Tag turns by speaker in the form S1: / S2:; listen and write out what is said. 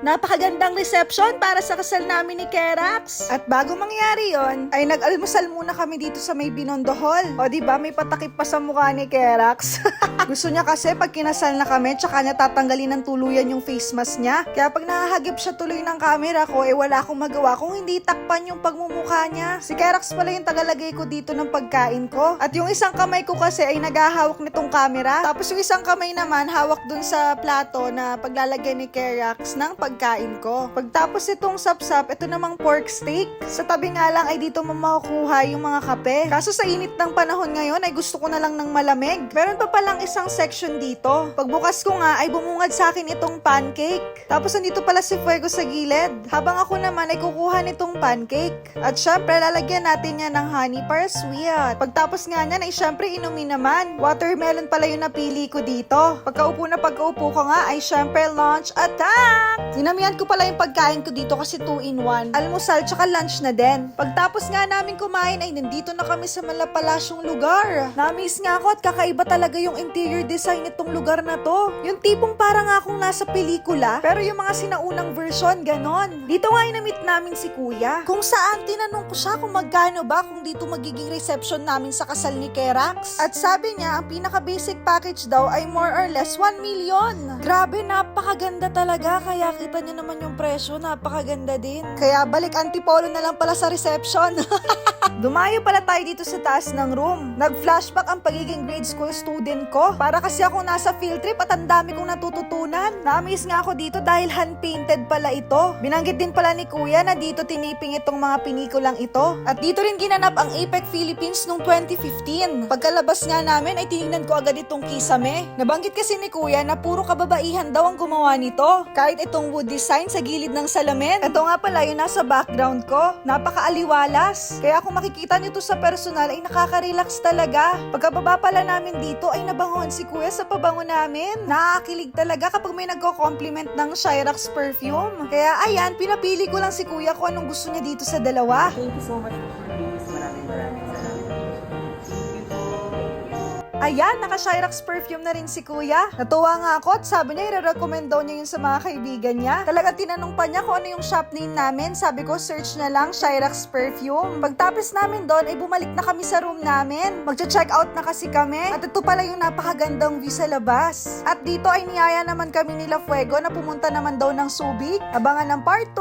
S1: Napakagandang reception para sa kasal namin ni Kerax. At bago mangyari yon, ay nag-almusal muna kami dito sa may Binondo Hall. O di ba may patakip pa sa mukha ni Kerax. Gusto niya kasi pag kinasal na kami, tsaka niya tatanggalin ng tuluyan yung face mask niya. Kaya pag nakahagip siya tuloy ng camera ko, eh wala akong magawa kung hindi takpan yung pagmumukha niya. Si Kerax pala yung tagalagay ko dito ng pagkain ko. At yung isang kamay ko kasi ay naghahawak nitong camera. Tapos yung isang kamay naman, hawak dun sa plato na paglalagay ni Kerax ng pagkain ko. Pagtapos itong sapsap, ito namang pork steak. Sa tabi nga lang ay dito mo makukuha yung mga kape. Kaso sa init ng panahon ngayon ay gusto ko na lang ng malamig. Meron pa palang isang section dito. Pagbukas ko nga ay bumungad sa akin itong pancake. Tapos andito pala si Fuego sa gilid. Habang ako naman ay kukuha nitong pancake. At syempre lalagyan natin yan ng honey para sweet. Pagtapos nga niyan ay syempre inumin naman. Watermelon pala yung napili ko dito. Pagkaupo na pagkaupo ko nga ay syempre lunch attack! Dinamihan ko pala yung pagkain ko dito kasi 2 in 1. Almusal tsaka lunch na din. Pagtapos nga namin kumain ay nandito na kami sa malapalasyong lugar. Namiss nga ako at kakaiba talaga yung interior design nitong lugar na to. Yung tipong parang akong nasa pelikula, pero yung mga sinaunang version, ganon. Dito nga na-meet namin si kuya. Kung saan tinanong ko siya kung magkano ba kung dito magiging reception namin sa kasal ni Kerax. At sabi niya, ang pinaka-basic package daw ay more or less 1 million. Grabe, napakaganda talaga. Kaya kita niyo naman yung presyo, napakaganda din. Kaya balik antipolo na lang pala sa reception. Dumayo pala tayo dito sa taas ng room. Nag-flashback ang pagiging grade school student ko. Para kasi ako nasa field trip at ang dami kong natututunan. Namiss nga ako dito dahil hand-painted pala ito. Binanggit din pala ni kuya na dito tiniping itong mga pinikulang ito. At dito rin ginanap ang APEC Philippines noong 2015. Pagkalabas nga namin ay tinignan ko agad itong kisame. Nabanggit kasi ni kuya na puro kababaihan daw ang gumawa nito. Kahit itong wood design sa gilid ng salamin. Ito nga pala yung nasa background ko. Napakaaliwalas. Kaya kung makikita nyo to sa personal ay nakaka-relax talaga. Pagkababa pala namin dito ay nabangon si kuya sa pabango namin. Nakakilig talaga kapag may nagko-compliment ng Shyrax perfume. Kaya ayan, pinapili ko lang si kuya kung anong gusto niya dito sa dalawa.
S2: Thank you so much
S1: Ayan, naka-Shyrax perfume na rin si kuya. Natuwa nga ako at sabi niya, i-recommend daw niya yun sa mga kaibigan niya. Talaga tinanong pa niya kung ano yung shop name namin. Sabi ko, search na lang Shyrax perfume. Pagtapos namin doon, ay bumalik na kami sa room namin. Magcha-check out na kasi kami. At ito pala yung napakagandang view sa labas. At dito ay niyaya naman kami nila Fuego na pumunta naman daw ng Subic. Abangan ng part 2.